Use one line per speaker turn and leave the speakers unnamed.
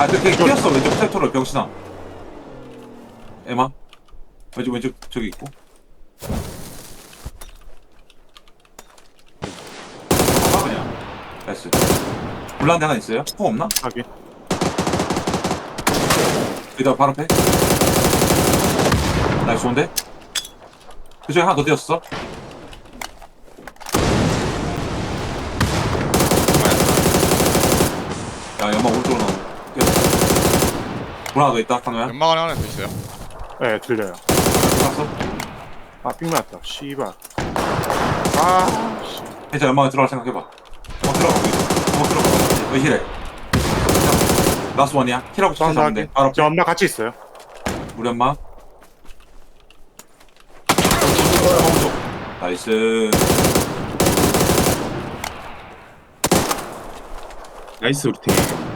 아, 그게 뛰었어. 왼쪽 섹터로 병신아. 에마. 왼쪽, 왼쪽, 저기 있고. 아, 그냥. 나이스. 불란데 하나 있어요? 폭 없나?
확인.
여기다 바로 앞에. 나이스, 좋은데? 그쪽에 하나 더 뛰었어. 야, 연마 오른쪽으로. 뛰었어. 더 있다, 카노야.
연막 안에 하나 더 있어요.
네, 들려요.
들어갔어.
아, 삥 맞았다. 씨발. 아, 씨.
해자 연막에 들어갈 생각해봐. 어, 들어가. 어, 들어가. 왜 힐해? 라스 원이야. 힐하고 돼.
확인.
바로
저 엄마 같이 있어요.
우리 엄마. 나이스.
나이스 우리 팀